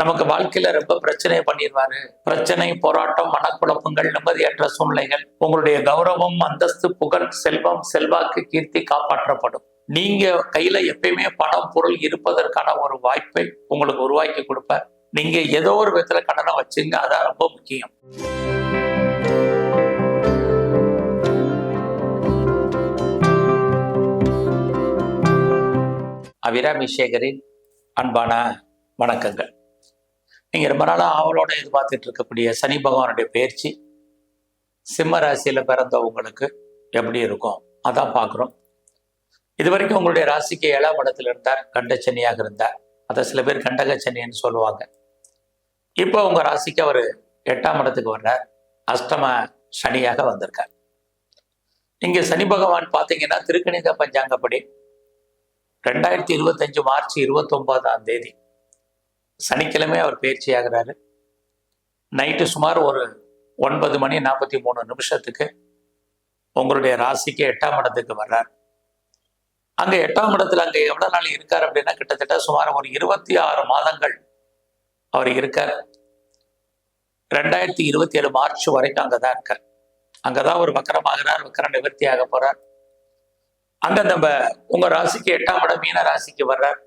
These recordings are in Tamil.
நமக்கு வாழ்க்கையில ரொம்ப பிரச்சனை பண்ணிடுவாரு. பிரச்சனை போராட்டம் மனக்குழப்பங்கள் நிம்மதியற்ற சூழ்நிலைகள் உங்களுடைய கௌரவம் அந்தஸ்து புகழ் செல்வம் செல்வாக்கு கீர்த்தி காப்பாற்றப்படும். நீங்க கையில எப்பயுமே பணம் பொருள் இருப்பதற்கான ஒரு வாய்ப்பை உங்களுக்கு உருவாக்கி கொடுப்ப நீங்க ஏதோ ஒரு விதத்துல கடனை வச்சுங்க அதான் ரொம்ப முக்கியம். அபிராமி சேகரின் அன்பான வணக்கங்கள். நீங்க ரொம்ப நாளாக ஆவலோட எதிர்பார்த்துட்டு இருக்கக்கூடிய சனி பகவானுடைய பயிற்சி சிம்ம ராசியில பிறந்தவங்களுக்கு எப்படி இருக்கும்? அதான் பார்க்குறோம். இது வரைக்கும் உங்களுடைய ராசிக்கு ஏழாம் இடத்துல இருந்தார் கண்டச்சனியாக இருந்தார். அதை சில பேர் கண்டகச்சனின்னு சொல்லுவாங்க. இப்போ உங்க ராசிக்கு அவர் எட்டாம் இடத்துக்கு வர்றார். அஷ்டம சனியாக வந்திருக்கார். இங்க சனி பகவான் பார்த்தீங்கன்னா திருக்கணித பஞ்சாங்கப்படி ரெண்டாயிரத்தி இருபத்தஞ்சு மார்ச் இருபத்தொன்பதாம் தேதி சனிக்கிழமை அவர் பயிற்சி ஆகிறாரு நைட்டு சுமார் ஒரு ஒன்பது மணி நாற்பத்தி மூணு நிமிஷத்துக்கு உங்களுடைய ராசிக்கு எட்டாம் இடத்துக்கு வர்றார். அங்கே எட்டாம் இடத்துல அங்கே எவ்வளோ நாள் இருக்கார் அப்படின்னா கிட்டத்தட்ட சுமார் ஒரு இருபத்தி ஆறு மாதங்கள் அவர் இருக்கார். ரெண்டாயிரத்தி இருபத்தி ஏழு மார்ச் வரைக்கும் அங்கே தான் இருக்கார். அங்கே தான் ஒரு வக்கரமாகிறார் வக்கர நிவர்த்தி ஆக போகிறார் அங்கே நம்ம உங்கள் ராசிக்கு எட்டாம் இடம் மீன ராசிக்கு வர்றார்.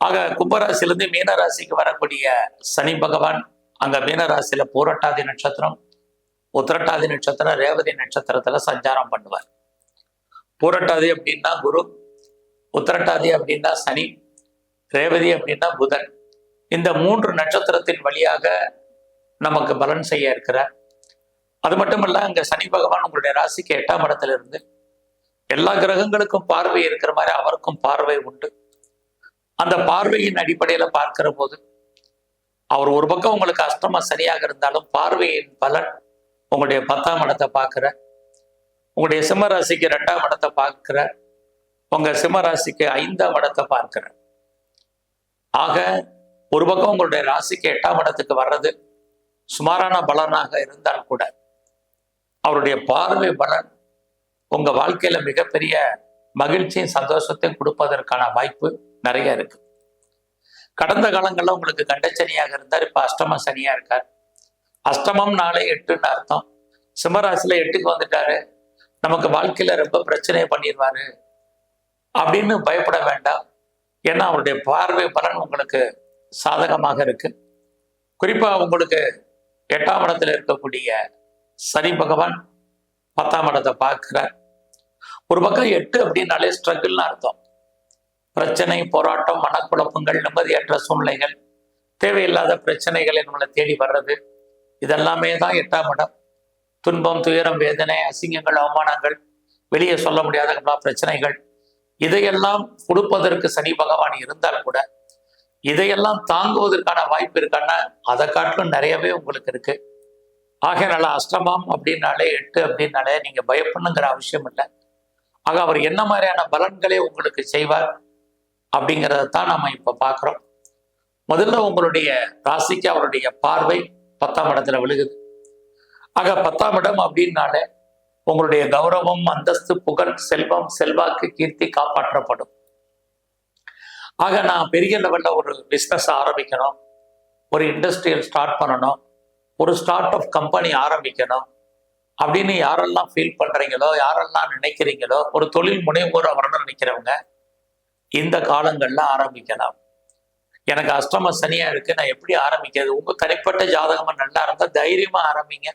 ஆக கும்பராசிலிருந்து மீனராசிக்கு வரக்கூடிய சனி பகவான் அங்க மீனராசியில பூரட்டாதி நட்சத்திரம் உத்திரட்டாதி நட்சத்திரம் ரேவதி நட்சத்திரத்துல சஞ்சாரம் பண்ணுவார். பூரட்டாதி அப்படின்னா குரு உத்திரட்டாதி அப்படின்னா சனி ரேவதி அப்படின்னா புதன். இந்த மூன்று நட்சத்திரத்தின் வழியாக நமக்கு பலன் செய்ய இருக்கிறார். அது மட்டும் இல்ல அங்க சனி பகவான் உங்களுடைய ராசிக்கு எட்டாம் இடத்துல இருந்து எல்லா கிரகங்களுக்கும் பார்வை இருக்கிற மாதிரி அவருக்கும் பார்வை உண்டு. அந்த பார்வையின் அடிப்படையில பார்க்கிற போது அவர் ஒரு பக்கம் உங்களுக்கு அஷ்டம சரியாக இருந்தாலும் பார்வையின் பலன் உங்களுடைய பத்தாம் இடத்தை பார்க்கிற உங்களுடைய சிம்மராசிக்கு ரெண்டாம் இடத்தை பார்க்கிற உங்க சிம்மராசிக்கு ஐந்தாம் இடத்தை பார்க்கிற. ஆக ஒரு பக்கம் உங்களுடைய ராசிக்கு எட்டாம் இடத்துக்கு வர்றது சுமாரான பலனாக இருந்தால் கூட அவருடைய பார்வை பலன் உங்க வாழ்க்கையில மிகப்பெரிய மகிழ்ச்சியும் சந்தோஷத்தையும் கொடுப்பதற்கான வாய்ப்பு நிறைய இருக்கு. கடந்த காலங்கள்ல உங்களுக்கு கண்ட சனியாக இருந்தார் இப்ப அஷ்டம சனியா இருக்கார். அஷ்டமம் நாளை எட்டுன்னு அர்த்தம். சிம்மராசில எட்டுக்கு வந்துட்டாரு. நமக்கு வாழ்க்கையில ரொம்ப பிரச்சனையை பண்ணிடுவாரு அப்படின்னு பயப்பட வேண்டாம். ஏன்னா அவருடைய பார்வை பலன் உங்களுக்கு சாதகமாக இருக்கு. குறிப்பா உங்களுக்கு எட்டாம் இடத்துல இருக்கக்கூடிய சனி பகவான் பத்தாம் இடத்தை பார்க்கிறார். ஒரு பக்கம் எட்டு அப்படின்னாலே ஸ்ட்ரகிள்னு அர்த்தம். பிரச்சனை போராட்டம் மனக்குழப்பங்கள் நிம்மதியற்ற சூழ்நிலைகள் தேவையில்லாத பிரச்சனைகளை நம்மளை தேடி வர்றது. இதெல்லாமே தான் எட்டாம் இடம். துன்பம் துயரம் வேதனை அசிங்கங்கள் அவமானங்கள் வெளியே சொல்ல முடியாத பிரச்சனைகள். இதையெல்லாம் கொடுப்பதற்கு சனி பகவான் இருந்தால் கூட இதையெல்லாம் தாங்குவதற்கான வாய்ப்பு இருக்கான்னா அதை காட்டிலும் நிறையவே உங்களுக்கு இருக்கு. ஆகையனால அஷ்டமம் அப்படின்னாலே எட்டு அப்படின்னாலே நீங்க பயப்படணுங்கிற அவசியம் இல்லை. ஆக அவர் என்ன மாதிரியான பலன்களை உங்களுக்கு செய்வார்? அப்படிங்கிறத தான் நம்ம இப்ப பார்க்குறோம் முதல்ல உங்களுடைய ராசிக்கு அவருடைய பார்வை பத்தாம் இடத்துல விழுகுது. ஆக பத்தாம் இடம் அப்படின்னாலே உங்களுடைய கௌரவம் அந்தஸ்து புகழ் செல்வம் செல்வாக்கு கீர்த்தி காப்பாற்றப்படும். ஆக நான் பெரிய லெவல்ல ஒரு பிஸ்னஸ் ஆரம்பிக்கணும். ஒரு இண்டஸ்ட்ரியல் ஸ்டார்ட் பண்ணணும். ஒரு ஸ்டார்ட் அப் கம்பெனி ஆரம்பிக்கணும். அப்படின்னு யாரெல்லாம் ஃபீல் பண்றீங்களோ யாரெல்லாம் நினைக்கிறீங்களோ ஒரு தொழில் முனைவோர் வரணும்னு நினைக்கிறவங்க இந்த காலங்கள்ல ஆரம்பிக்கலாம். எனக்கு அஷ்டம சனியா இருக்கு நான் எப்படி ஆரம்பிக்கிறது? உங்க தனிப்பட்ட ஜாதகமா நல்லா இருந்தா தைரியமா ஆரம்பிங்க.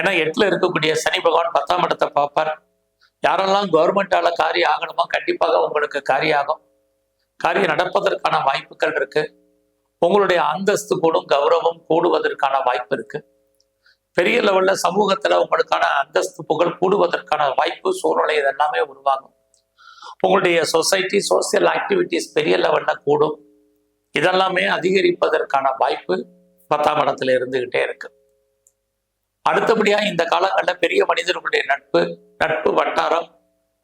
ஏன்னா எட்டுல இருக்கக்கூடிய சனி பகவான் பத்தாம் இடத்தை பார்ப்பார். யாரெல்லாம் கவர்மெண்டால காரியம் ஆகணுமோ கண்டிப்பாக உங்களுக்கு காரியம் ஆகும் காரியம் நடப்பதற்கான வாய்ப்புகள் இருக்கு. உங்களுடைய அந்தஸ்து கூடும் கௌரவம் கூடுவதற்கான வாய்ப்பு இருக்கு. பெரிய லெவல்ல சமூகத்துல உங்களுக்கான அந்தஸ்து புகழ் கூடுவதற்கான வாய்ப்பு சூழ்நிலை இதெல்லாமே உருவாகும். உங்களுடைய சொசைட்டி சோசியல் ஆக்டிவிட்டிஸ் பெரிய லெவலில் கூடும். இதெல்லாமே அதிகரிப்பதற்கான வாய்ப்பு பத்தாம் இடத்துல இருந்துகிட்டே இருக்கு. அடுத்தபடியா இந்த காலங்களில் பெரிய மனிதர்களுடைய நட்பு நட்பு வட்டாரம்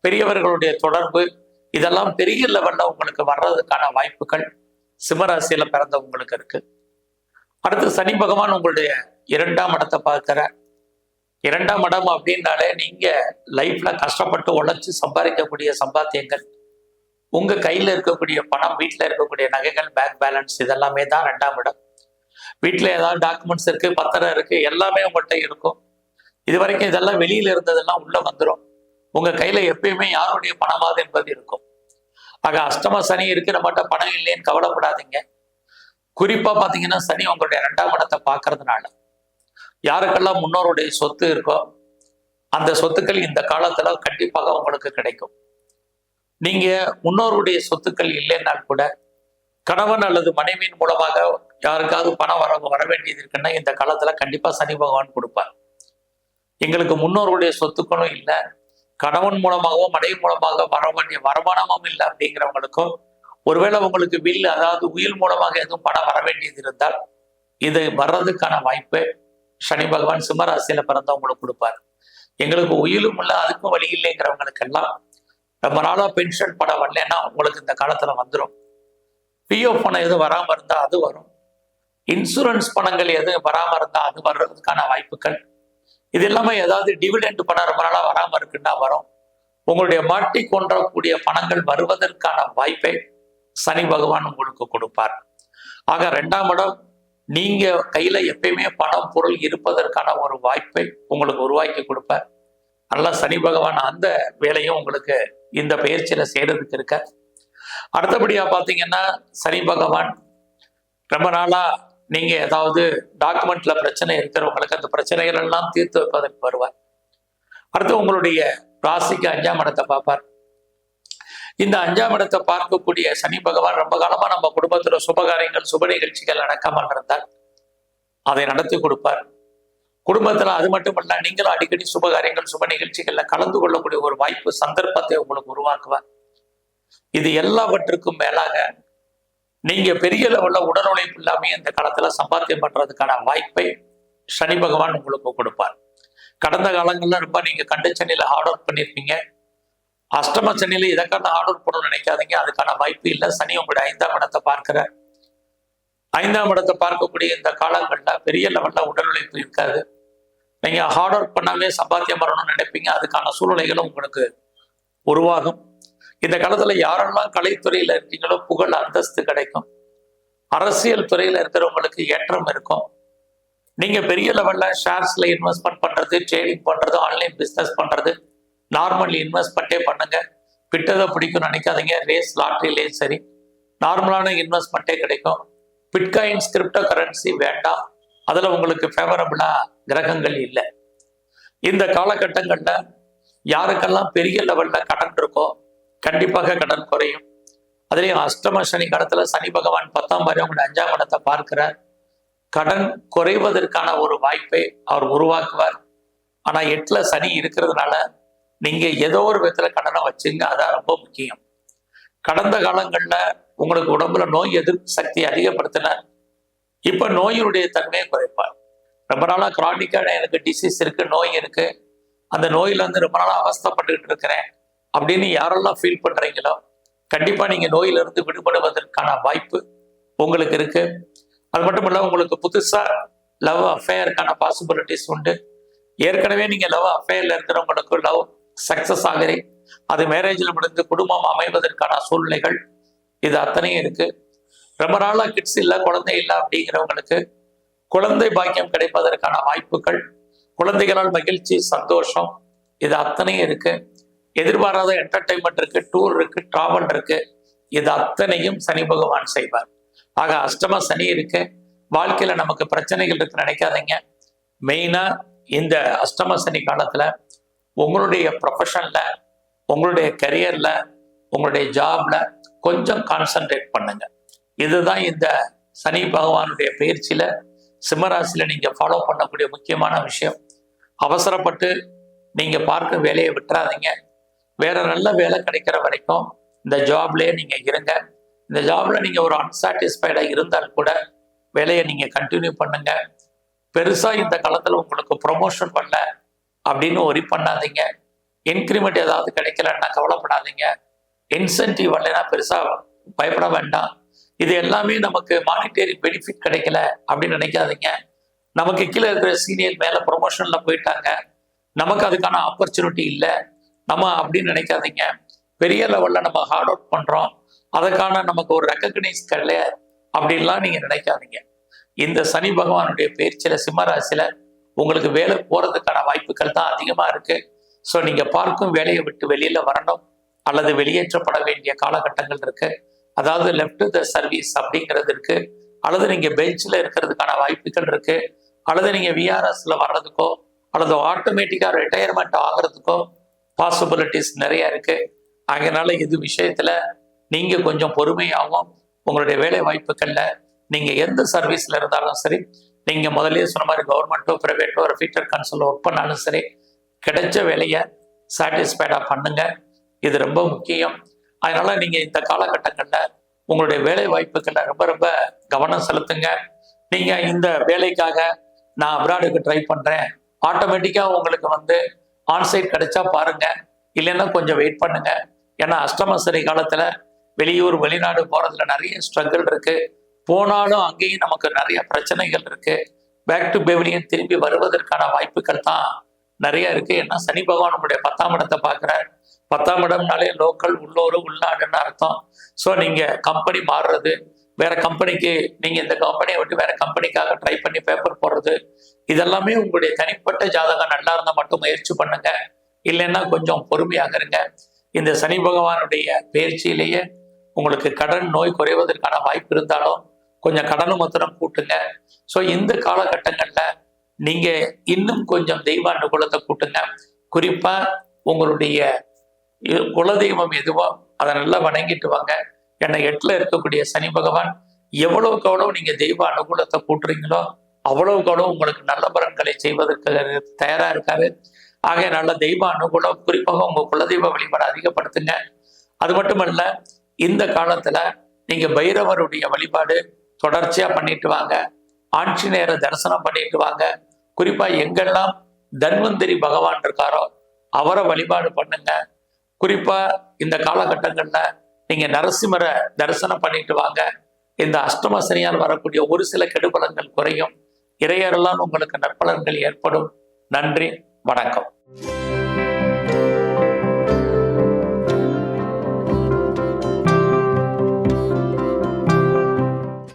பெரியவர்களுடைய தொடர்பு இதெல்லாம் பெரிய லெவல்ல உங்களுக்கு வர்றதுக்கான வாய்ப்புகள் சிம்மராசியில பிறந்தவங்களுக்கு இருக்கு. அடுத்து சனி பகவான் உங்களுடைய இரண்டாம் இடத்தை பார்க்கிற இரண்டாம் இடம் அப்படின்னாலே நீங்க லைஃப்ல கஷ்டப்பட்டு உழைச்சி சம்பாதிக்கக்கூடிய சம்பாத்தியங்கள் உங்க கையில இருக்கக்கூடிய பணம் வீட்டில் இருக்கக்கூடிய நகைகள் பேங்க் பேலன்ஸ் இதெல்லாமே தான் ரெண்டாம் இடம். வீட்டில் ஏதாவது டாக்குமெண்ட்ஸ் இருக்கு பத்திரம் இருக்கு எல்லாமே உங்கள்கிட்ட இருக்கும். இது வரைக்கும் இதெல்லாம் வெளியில இருந்ததெல்லாம் உள்ள வந்துடும் உங்க கையில எப்பயுமே யாருடைய பணமாவது என்பது இருக்கும். ஆக அஷ்டம சனி இருக்கு நம்மகிட்ட பணம் இல்லைன்னு கவலைப்படாதீங்க. குறிப்பா பாத்தீங்கன்னா சனி உங்களுடைய ரெண்டாம் இடத்தை பாக்குறதுனால யாருக்கெல்லாம் முன்னோருடைய சொத்து இருக்கோ அந்த சொத்துக்கள் இந்த காலத்துல கண்டிப்பாக உங்களுக்கு கிடைக்கும். நீங்க முன்னோருடைய சொத்துக்கள் இல்லைன்னால் கூட கணவன் அல்லது மனைவியின் மூலமாக யாருக்காவது பணம் வர வர வேண்டியது இருக்குன்னா இந்த காலத்துல கண்டிப்பா சனி பகவான் கொடுப்பார். எங்களுக்கு முன்னோருடைய சொத்துக்களும் இல்லை கணவன் மூலமாகவோ மனைவி மூலமாக வர வேண்டிய வருமானமும் இல்லை அப்படிங்கிறவங்களுக்கும் ஒருவேளை உங்களுக்கு வில் அதாவது உயிர் மூலமாக எதுவும் பணம் வர வேண்டியது இருந்தால் இது வர்றதுக்கான வாய்ப்பு சனி பகவான் சிம்மராசியில பிறந்தவங்களுக்கு கொடுப்பார். எங்களுக்கு உயிலும் இல்லை அதுக்கும் வழி இல்லைங்கிறவங்களுக்கெல்லாம் ரொம்ப நாளா பென்ஷன் பணம் வரலன்னா உங்களுக்கு இந்த காலத்துல வந்துடும் பிஓ பணம் எதுவும் வராம இருந்தா அது வரும். இன்சூரன்ஸ் பணங்கள் எதுவும் வராம இருந்தா அது வர்றதுக்கான வாய்ப்புகள். இது எல்லாமே ஏதாவது டிவிடெண்ட் பணம் ரொம்ப நாளா வராம இருக்குன்னா வரும். உங்களுடைய மாட்டி கொன்றக்கூடிய பணங்கள் வருவதற்கான வாய்ப்பை சனி பகவான் உங்களுக்கு கொடுப்பார். ஆக ரெண்டாம் இடம் நீங்க கையில எப்பயுமே பணம் பொருள் இருப்பதற்கான ஒரு வாய்ப்பை உங்களுக்கு உருவாக்கி கொடுப்பார் நல்லா சனி பகவான் அந்த வேலையும் உங்களுக்கு இந்த பயிற்சியில செய்யறதுக்கு இருக்க. அடுத்தபடியா பாத்தீங்கன்னா சனி பகவான் ரொம்ப நாளா நீங்க ஏதாவது டாக்குமெண்ட்ல பிரச்சனை இருக்கிறவங்களுக்கு அந்த பிரச்சனைகள் எல்லாம் தீர்த்து வைப்பதற்கு வருவார். அடுத்து உங்களுடைய ராசிக்கு அஞ்சாம் இடத்தை பார்ப்பார். இந்த அஞ்சாம் இடத்தை பார்க்கக்கூடிய சனி பகவான் ரொம்ப காலமா நம்ம குடும்பத்துல சுபகாரியங்கள் சுப நிகழ்ச்சிகள் நடக்காமல் இருந்தால் அதை நடத்தி கொடுப்பார். குடும்பத்துல அது மட்டுமல்ல நீங்களும் அடிக்கடி சுபகாரியங்கள் சுப நிகழ்ச்சிகள்ல கலந்து கொள்ளக்கூடிய ஒரு வாய்ப்பு சந்தர்ப்பத்தை உங்களுக்கு உருவாக்குவார். இது எல்லாவற்றுக்கும் மேலாக நீங்க பெரிய லெவல்ல உடல் உழைப்பு இல்லாமே இந்த காலத்துல சம்பாத்தியம் பண்றதுக்கான வாய்ப்பை சனி பகவான் உங்களுக்கு கொடுப்பார். கடந்த காலங்கள்ல ரொம்ப நீங்க கண்டு சென்னையில ஹார்ட் ஒர்க் பண்ணியிருப்பீங்க அஷ்டம சனியில இதற்கான ஆர்டர் போடணும்னு பண்ணணும்னு நினைக்காதீங்க. அதுக்கான வாய்ப்பு இல்லை. சனி உங்களுடைய ஐந்தாம் இடத்தை பார்க்கிற ஐந்தாம் இடத்தை பார்க்கக்கூடிய இந்த காலங்களில் பெரிய லெவலில் உடல் உழைப்பு இருக்காது. நீங்கள் ஹார்ட் ஒர்க் பண்ணாலே சம்பாத்தியம் வரணும்னு நினைப்பீங்க. அதுக்கான சூழ்நிலைகளும் உங்களுக்கு உருவாகும். இந்த காலத்தில் யாரெல்லாம் கலைத்துறையில் இருக்கீங்களோ புகழ் அந்தஸ்து கிடைக்கும். அரசியல் துறையில் இருக்கிறவங்களுக்கு ஏற்றம் இருக்கும். நீங்கள் பெரிய லெவலில் ஷேர்ஸில் இன்வெஸ்ட்மெண்ட் பண்ணுறது ட்ரேடிங் பண்ணுறது ஆன்லைன் பிஸ்னஸ் பண்ணுறது நார்மல் இன்வெஸ்ட்மெண்ட்டே பண்ணுங்க. பிட்டதை பிடிக்கும் நினைக்காதீங்க. ரேஸ் லாட்ரிலேயும் சரி. நார்மலான இன்வெஸ்ட்மெண்ட்டே கிடைக்கும். பிட்காயின்ஸ் கிரிப்டோ கரன்சி வேண்டாம். அதில் உங்களுக்கு ஃபேவரபிளா கிரகங்கள் இல்லை. இந்த காலகட்டங்களில் யாருக்கெல்லாம் பெரிய லெவலில் கடன் இருக்கோ கண்டிப்பாக கடன் குறையும். அதுலேயும் அஷ்டம சனி கடத்தில் சனி பகவான் பத்தாம் வரை உங்களுடைய அஞ்சாம் இடத்தை பார்க்கிறார். கடன் குறைவதற்கான ஒரு வாய்ப்பை அவர் உருவாக்குவார். ஆனால் எட்டில் சனி இருக்கிறதுனால நீங்க ஏதோ ஒரு விதத்துல கடனை வச்சுங்க அதான் ரொம்ப முக்கியம். கடந்த காலங்கள்ல உங்களுக்கு உடம்புல நோய் எதிர்ப்பு சக்தியை அதிகப்படுத்தின இப்ப நோயினுடைய தன்மையை குறைப்பார் ரொம்ப நாளா கிரானிக்கான எனக்கு டிசீஸ் இருக்கு நோய் இருக்கு. அந்த நோயில வந்து ரொம்ப நாளா அவஸ்தப்பட்டுக்கிட்டு இருக்கிறேன் அப்படின்னு யாரெல்லாம் ஃபீல் பண்றீங்களோ கண்டிப்பா நீங்க நோயிலிருந்து விடுபடுவதற்கான வாய்ப்பு உங்களுக்கு இருக்கு. அது மட்டும் இல்ல உங்களுக்கு புதுசா லவ் அஃபேருக்கான பாசிபிலிட்டிஸ் உண்டு. ஏற்கனவே நீங்க லவ் அஃபேர்ல இருக்கிறவங்களுக்கு லவ் சக்சஸ் ஆகிறேன். அது மேரேஜில் முடிந்து குடும்பம் அமைவதற்கான சூழ்நிலைகள் இது அத்தனையும் இருக்கு. ரொம்ப நாளாக கிட்ஸ் இல்லை குழந்தை இல்லை அப்படிங்கிறவங்களுக்கு குழந்தை பாக்கியம் கிடைப்பதற்கான வாய்ப்புகள் குழந்தைகளால் மகிழ்ச்சி சந்தோஷம் இது அத்தனையும் இருக்கு. எதிர்பாராத என்டர்டைன்மெண்ட் இருக்கு டூர் இருக்கு டிராவல் இருக்கு. இது அத்தனையும் சனி பகவான் செய்வார். ஆக அஷ்டம சனி இருக்கு. வாழ்க்கையில நமக்கு பிரச்சனைகள் இருக்கு நினைக்காதீங்க. மெயினா இந்த அஷ்டம சனி காலத்துல உங்களுடைய ப்ரொஃபஷனில் உங்களுடைய கரியரில் உங்களுடைய ஜாப்ல கொஞ்சம் கான்சென்ட்ரேட் பண்ணுங்க. இதுதான் இந்த சனி பகவானுடைய பயிற்சியில் சிம்மராசியில் நீங்கள் ஃபாலோ பண்ணக்கூடிய முக்கியமான விஷயம். அவசரப்பட்டு நீங்கள் பார்க்க வேலையை விட்டுறாதீங்க. வேற நல்ல வேலை கிடைக்கிற வரைக்கும் இந்த ஜாப்லேயே நீங்கள் இருங்க. இந்த ஜாப்ல நீங்கள் ஒரு அன்சாட்டிஸ்ஃபைடாக இருந்தால் கூட வேலையை நீங்கள் கண்டினியூ பண்ணுங்க. பெருசாக இந்த காலத்தில் உங்களுக்கு ப்ரொமோஷன் பண்ணல அப்படின்னு ஒரி பண்ணாதீங்க. இன்க்ரிமெண்ட் ஏதாவது கிடைக்கலன்னா கவலைப்படாதீங்க. இன்சென்டிவ் வரலைன்னா பெருசா பயப்பட வேண்டாம். இது எல்லாமே நமக்கு மானிட்டரி பெனிஃபிட் கிடைக்கல அப்படின்னு நினைக்காதீங்க. நமக்கு கீழே இருக்கிற சீனியர் மேல ப்ரொமோஷனில் போயிட்டாங்க. நமக்கு அதுக்கான ஆப்பர்ச்சுனிட்டி இல்லை. நம்ம அப்படின்னு நினைக்காதீங்க. பெரிய லெவல்ல நம்ம ஹார்ட் ஒர்க் பண்றோம். அதுக்கான நமக்கு ஒரு ரெக்கக்னைஸ் கிடையாது அப்படின்லாம் நீங்க நினைக்காதீங்க. இந்த சனி பகவானுடைய பயிற்சியில சிம்மராசியில் உங்களுக்கு வேலை போறதுக்கான வாய்ப்புகள் தான் அதிகமா இருக்கு. ஸோ நீங்க பார்க்கும் வேலையை விட்டு வெளியில வரணும். அல்லது வெளியேற்றப்பட வேண்டிய காலகட்டங்கள் இருக்கு. அதாவது லெஃப்ட் த சர்வீஸ் அப்படிங்கிறது இருக்கு. அல்லது நீங்க பெஞ்சில் இருக்கிறதுக்கான வாய்ப்புகள் இருக்கு. அல்லது நீங்க விஆர்எஸ்ல வர்றதுக்கோ அல்லது ஆட்டோமேட்டிக்கா ரிட்டையர்மெண்ட் ஆகிறதுக்கோ பாசிபிலிட்டிஸ் நிறைய இருக்கு. அதனால இது விஷயத்துல நீங்க கொஞ்சம் பொறுமையாகவும் உங்களுடைய வேலை வாய்ப்புகள்ல நீங்க எந்த சர்வீஸ்ல இருந்தாலும் சரி நீங்கள் முதலே சொன்ன மாதிரி கவர்மெண்ட்டோ ப்ரைவேட்டோ ஒரு ஃபீச்சர் கன்சல்ல ஒர்க் பண்ணாலும் சரி கிடைச்ச வேலையை சாட்டிஸ்ஃபைடாக பண்ணுங்க. இது ரொம்ப முக்கியம். அதனால் நீங்கள் இந்த காலகட்டங்களில் உங்களுடைய வேலை வாய்ப்புகள்ல ரொம்ப ரொம்ப கவனம் செலுத்துங்க. நீங்கள் இந்த வேலைக்காக நான் அப்ராடுக்கு ட்ரை பண்ணுறேன் ஆட்டோமேட்டிக்காக உங்களுக்கு வந்து ஆன்சைட் கிடைச்சா பாருங்க. இல்லைன்னா கொஞ்சம் வெயிட் பண்ணுங்கள் ஏன்னா அஷ்டம சரி காலத்தில் வெளியூர் வெளிநாடு போகிறதுல நிறைய ஸ்ட்ரகிள் இருக்குது போனாலும் அங்கேயும் நமக்கு நிறைய பிரச்சனைகள் இருக்கு. பேக் டு பெவிலியன் திரும்பி வருவதற்கான வாய்ப்புகள் தான் நிறைய இருக்கு. ஏன்னா சனி பகவான் நம்முடைய பத்தாம் இடத்தை பார்க்குறார். பத்தாம் இடம்னாலே லோக்கல் உள்ளூர் உள்நாடுன்னு அர்த்தம். ஸோ நீங்க கம்பெனி மாறுறது வேற கம்பெனிக்கு நீங்க இந்த கம்பெனியை விட்டு வேற கம்பெனிக்காக ட்ரை பண்ணி பேப்பர் போடுறது இதெல்லாமே உங்களுடைய தனிப்பட்ட ஜாதகம் நல்லா இருந்தால் மட்டும் முயற்சி பண்ணுங்க. இல்லைன்னா கொஞ்சம் பொறுமையாக இருங்க. இந்த சனி பகவானுடைய பயிற்சியிலேயே உங்களுக்கு கடன் நோய் குறைவதற்கான வாய்ப்பு இருந்தாலும் கொஞ்சம் கடனும் மாத்திரம் கூட்டுங்க. ஸோ இந்த காலகட்டங்கள்ல நீங்க இன்னும் கொஞ்சம் தெய்வ அனுகூலத்தை கூட்டுங்க. குறிப்பா உங்களுடைய குலதெய்வம் எதுவோ அதை நல்லா வணங்கிட்டு வாங்க. ஏன்னா எட்டுல இருக்கக்கூடிய சனி பகவான் எவ்வளவுக்கு எவ்வளவு நீங்க தெய்வ அனுகூலத்தை கூட்டுறீங்களோ அவ்வளவுக்கு அவ்வளவு உங்களுக்கு நல்ல பலன்களை செய்வதற்கு தயாரா இருக்காரு. ஆக நல்ல தெய்வ அனுகூலம் குறிப்பாக உங்க குலதெய்வ வழிபாடு அதிகப்படுத்துங்க. அது மட்டுமல்ல இந்த காலத்துல நீங்க பைரவருடைய வழிபாடு தொடர்ச்சியா பண்ணிட்டு வாங்க. ஆஞ்சநேயரை தரிசனம் பண்ணிட்டு வாங்க. குறிப்பா எங்கெல்லாம் தன்வந்திரி பகவான் இருக்காரோ அவரை வழிபாடு பண்ணுங்க. குறிப்பா இந்த காலகட்டங்கள்ல நீங்க நரசிம்மரை தரிசனம் பண்ணிட்டு வாங்க. இந்த அஷ்டம சனியால் வரக்கூடிய ஒரு சில கெடுபலங்கள் குறையும். இறையரெல்லாம் உங்களுக்கு நற்பலன்கள் ஏற்படும். நன்றி வணக்கம்.